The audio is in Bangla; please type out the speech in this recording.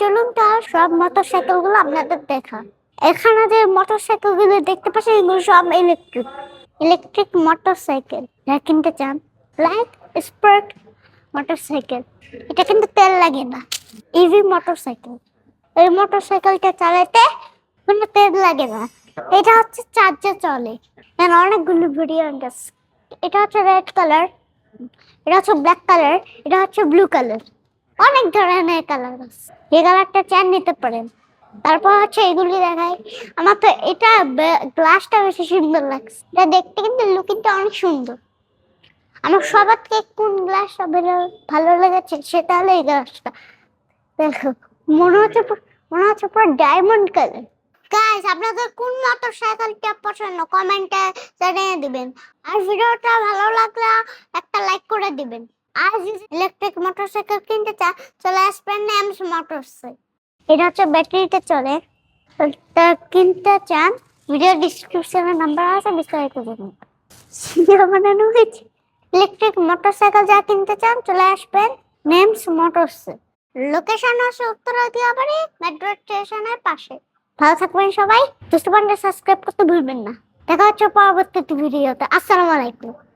চলুন তাহলে সব মোটরসাইকেলগুলো আপনাদের দেখা এখানে যে মোটরসাইকেলগুলো দেখতে পাচ্ছেন, এগুলো সব ইলেকট্রিক ইলেকট্রিক মোটরসাইকেল যারা কিনতে চান লাইক স্পার্ক মোটরসাইকেল এটা কিন্তু তেল লাগে না ইভি মোটরসাইকেল এই মোটরসাইকেলটা চালাতে কোনো তেল লাগে না। এটা হচ্ছে চার্জে চলে। এখানে অনেকগুলো ভিডিও এটা হচ্ছে রেড কালার এটা হচ্ছে ব্ল্যাক কালার এটা হচ্ছে ব্লু কালার অনেক ধরনের কালার আছে। এই কালারটা চান নিতে পারেন। তারপর হচ্ছে এগুলি দেখাই। আমার তো এটা গ্লাসটা বেশি সুন্দর লাগছে। এটা দেখতে কিন্তু লুকিংটা অনেক সুন্দর। আমার সবার থেকে কোন গ্লাসটা বেরো- ভালো লেগেছে সেটা হলো এই গ্লাসটা দেখো, মনে হচ্ছে মনে হচ্ছে পুরো ডায়মন্ড কালার গাইস আপনাদের কোন মোটর সাইকেলটা পছন্দ কমেন্টে জানিয়ে দিবেন। আর ভিডিওটা ভালো লাগলে একটা লাইক করে দিবেন। আর ইলেকট্রিক মোটরসাইকেল কিনতে চা, চলে আসবেন এমস মোটরসাইকেল এটা হচ্ছে ব্যাটারিতে চলে। কিনতে চান ভিডিও ডিসক্রিপশনে নাম্বার আছে, বিস্তারিত জানুন সিনেমা বানানো হয়েছে। ইলেকট্রিক মোটরসাইকেল যা কিনতে চান, চলে আসবেন নেমস মোটরস লোকেশন হচ্ছে উত্তরা দিয়াবাড়ি মেট্রো স্টেশনের পাশে। ভালো থাকবেন সবাই। দুষ্টু সাবস্ক্রাইব করতে ভুলবেন না। দেখা হচ্ছে পরবর্তী ভিডিওতে আসসালামু আলাইকুম।